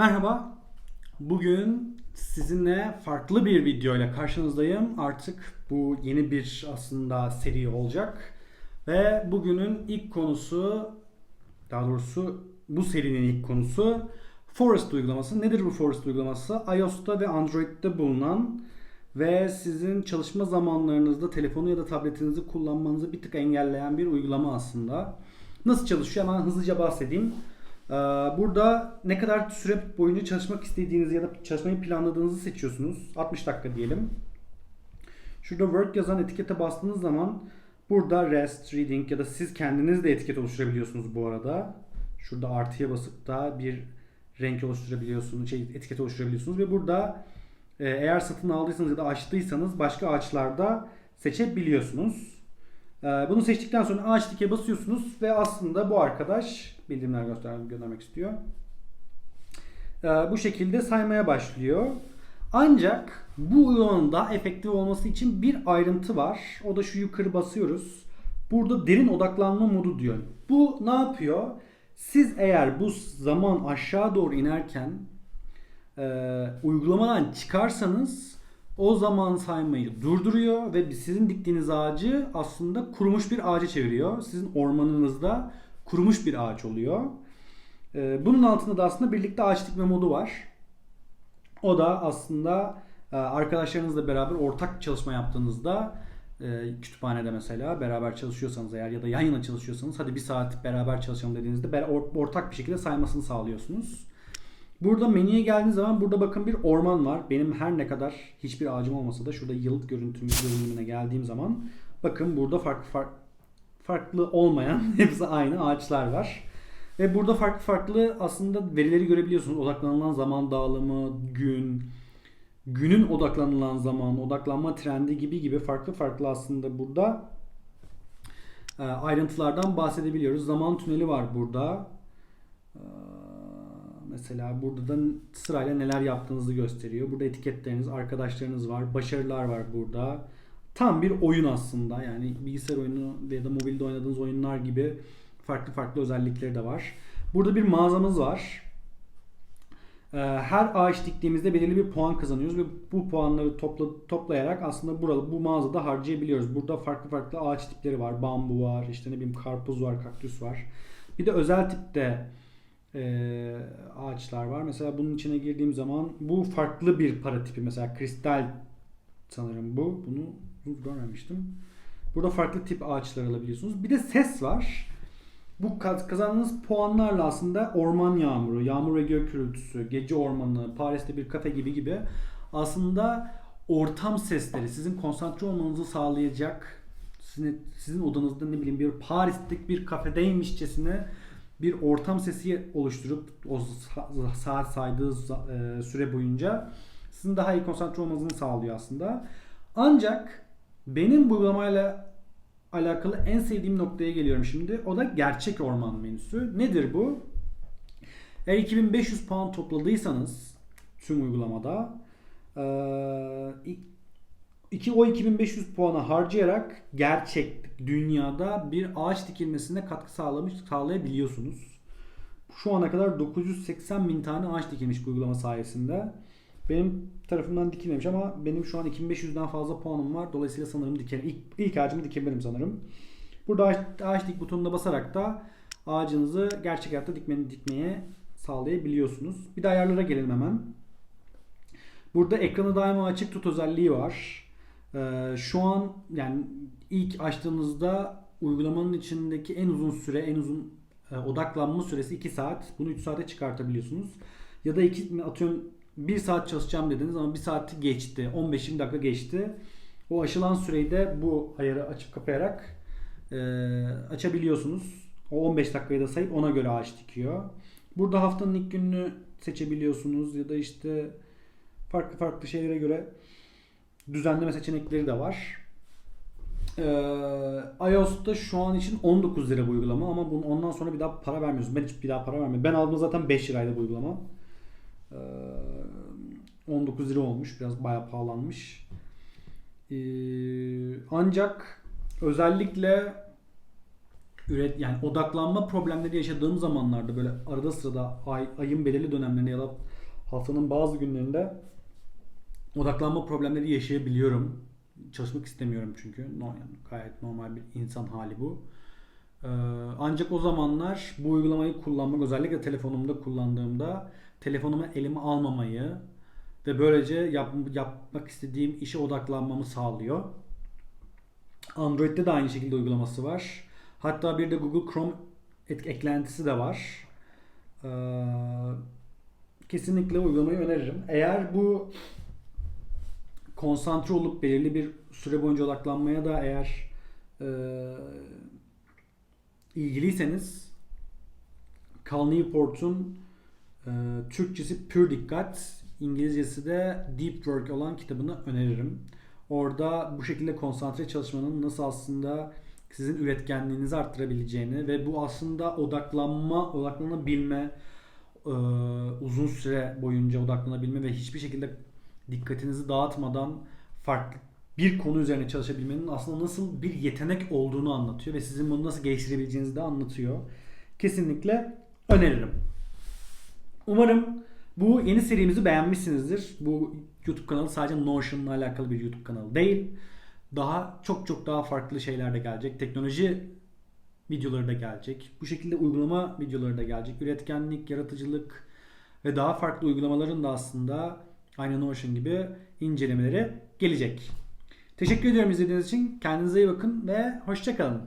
Merhaba. Bugün sizinle farklı bir video ile karşınızdayım. Artık bu yeni bir aslında seri olacak. Ve bugünün ilk konusu, daha doğrusu bu serinin ilk konusu Forest uygulaması. Nedir bu Forest uygulaması? iOS'ta ve Android'de bulunan ve sizin çalışma zamanlarınızda telefonu ya da tabletinizi kullanmanızı bir tık engelleyen bir uygulama aslında. Nasıl çalışıyor? Hemen hızlıca bahsedeyim. Ee, Burada ne kadar süre boyunca çalışmak istediğinizi ya da çalışmayı planladığınızı seçiyorsunuz. 60 dakika diyelim. Şurada work yazan etikete bastığınız zaman burada rest, reading ya da siz kendiniz de etiket oluşturabiliyorsunuz bu arada. Şurada artıya basıp da bir renk oluşturabiliyorsunuz, şey, etiket oluşturabiliyorsunuz ve burada e, eğer satın aldıysanız ya da açtıysanız başka ağaçlarda seçebiliyorsunuz. Ee, Bunu seçtikten sonra ağaç dike basıyorsunuz ve aslında bu arkadaş bildirimler göster göndermek istiyor. Ee, Bu şekilde saymaya başlıyor. Ancak bu uygulamanın daha efektif olması için bir ayrıntı var. O da şu yukarı basıyoruz. Burada derin odaklanma modu diyor. Bu ne yapıyor? Siz eğer bu zaman aşağı doğru inerken e, uygulamadan çıkarsanız o zaman saymayı durduruyor ve sizin diktiğiniz ağacı aslında kurumuş bir ağaca çeviriyor. Sizin ormanınızda kurumuş bir ağaç oluyor. E, bunun altında da aslında birlikte ağaç dikme modu var. O da aslında e, arkadaşlarınızla beraber ortak çalışma yaptığınızda e, kütüphanede mesela beraber çalışıyorsanız eğer ya da yan yana çalışıyorsanız hadi bir saat beraber çalışalım dediğinizde ortak bir şekilde saymasını sağlıyorsunuz. Burada menüye geldiğiniz zaman burada bakın bir orman var. Benim her ne kadar hiçbir ağacım olmasa da şurada yıl görüntümü görünümüne geldiğim zaman bakın burada farklı farklı farklı olmayan hepsi aynı ağaçlar var. Ve burada farklı farklı aslında verileri görebiliyorsunuz. Odaklanılan zaman dağılımı, gün, günün odaklanılan zaman, odaklanma trendi gibi gibi farklı farklı aslında burada e, ayrıntılardan bahsedebiliyoruz. Zaman tüneli var burada. Ee, Mesela burada da sırayla neler yaptığınızı gösteriyor. Burada etiketleriniz, arkadaşlarınız var, başarılar var burada. Tam bir oyun aslında. Yani bilgisayar oyunu ya da mobilde oynadığınız oyunlar gibi farklı farklı özellikleri de var. Burada bir mağazamız var. Ee, Her ağaç diktiğimizde belirli bir puan kazanıyoruz ve bu puanları topla, toplayarak aslında burada bu mağazada harcayabiliyoruz. Burada farklı farklı ağaç tipleri var. Bambu var, işte ne bileyim karpuz var, kaktüs var. Bir de özel tipte e, ağaçlar var. Mesela bunun içine girdiğim zaman bu farklı bir para tipi. Mesela kristal sanırım bu. Bunu görmemiştim. Burada farklı tip ağaçlar alabiliyorsunuz. Bir de ses var. Bu kaz- kazandığınız puanlarla aslında orman yağmuru, yağmur ve gök gürültüsü, gece ormanı, Paris'te bir kafe gibi gibi aslında ortam sesleri sizin konsantre olmanızı sağlayacak sizin, sizin odanızda ne bileyim bir Paris'teki bir kafedeymişçesine bir ortam sesi oluşturup o sa- saat saydığı e, süre boyunca sizin daha iyi konsantre olmanızı sağlıyor aslında. Ancak benim bu alakalı en sevdiğim noktaya geliyorum şimdi. O da gerçek orman menüsü. Nedir bu? Eğer 2500 puan topladıysanız tüm uygulamada eee, iki, o 2500 puanı harcayarak gerçek dünyada bir ağaç dikilmesine katkı sağlamış sağlayabiliyorsunuz. Şu ana kadar 980 bin tane ağaç dikilmiş bu uygulama sayesinde. Benim tarafımdan dikilmemiş ama benim şu an 2500'den fazla puanım var. Dolayısıyla sanırım dikerim. İlk, ilk ağacımı dikebilirim sanırım. Burada ağaç, ağaç dik butonuna basarak da ağacınızı gerçek hayatta dikmeni, dikmeye sağlayabiliyorsunuz. Bir de ayarlara gelelim hemen. Burada ekranı daima açık tut özelliği var. Ee, şu an yani ilk açtığınızda uygulamanın içindeki en uzun süre, en uzun e, odaklanma süresi 2 saat. Bunu 3 saate çıkartabiliyorsunuz. Ya da iki, atıyorum 1 saat çalışacağım dediniz ama 1 saati geçti. 15-20 dakika geçti. O aşılan süreyi de bu ayarı açıp kapayarak e, açabiliyorsunuz. O 15 dakikayı da sayıp ona göre ağaç dikiyor. Burada haftanın ilk gününü seçebiliyorsunuz ya da işte farklı farklı şeylere göre düzenleme seçenekleri de var. Ee, iOS'ta şu an için 19 lira bu uygulama ama bunun ondan sonra bir daha para vermiyorsun. Ben hiç bir daha para vermiyorum. Ben aldığımda zaten 5 liraydı bu uygulama. Ee, 19 lira olmuş. Biraz bayağı pahalanmış. Ee, ancak özellikle üret yani odaklanma problemleri yaşadığım zamanlarda böyle arada sırada ay, ayın belirli dönemlerinde ya da haftanın bazı günlerinde odaklanma problemleri yaşayabiliyorum. Çalışmak istemiyorum çünkü. No, yani gayet normal bir insan hali bu. Ee, ancak o zamanlar bu uygulamayı kullanmak özellikle telefonumda kullandığımda telefonumu elime almamayı ve böylece yap- yapmak istediğim işe odaklanmamı sağlıyor. Android'de de aynı şekilde uygulaması var. Hatta bir de Google Chrome eklentisi de var. Ee, kesinlikle uygulamayı öneririm. Eğer bu konsantre olup belirli bir süre boyunca odaklanmaya da eğer e, ilgiliyseniz Cal Newport'un e, Türkçesi Pür Dikkat, İngilizcesi de Deep Work olan kitabını öneririm. Orada bu şekilde konsantre çalışmanın nasıl aslında sizin üretkenliğinizi arttırabileceğini ve bu aslında odaklanma, odaklanabilme, e, uzun süre boyunca odaklanabilme ve hiçbir şekilde dikkatinizi dağıtmadan farklı bir konu üzerine çalışabilmenin aslında nasıl bir yetenek olduğunu anlatıyor ve sizin bunu nasıl geliştirebileceğinizi de anlatıyor. Kesinlikle öneririm. Umarım bu yeni serimizi beğenmişsinizdir. Bu YouTube kanalı sadece Notion'la alakalı bir YouTube kanalı değil. Daha çok çok daha farklı şeyler de gelecek. Teknoloji videoları da gelecek. Bu şekilde uygulama videoları da gelecek. Üretkenlik, yaratıcılık ve daha farklı uygulamaların da aslında aynı Notion gibi incelemeleri gelecek. Teşekkür ediyorum izlediğiniz için. Kendinize iyi bakın ve hoşçakalın.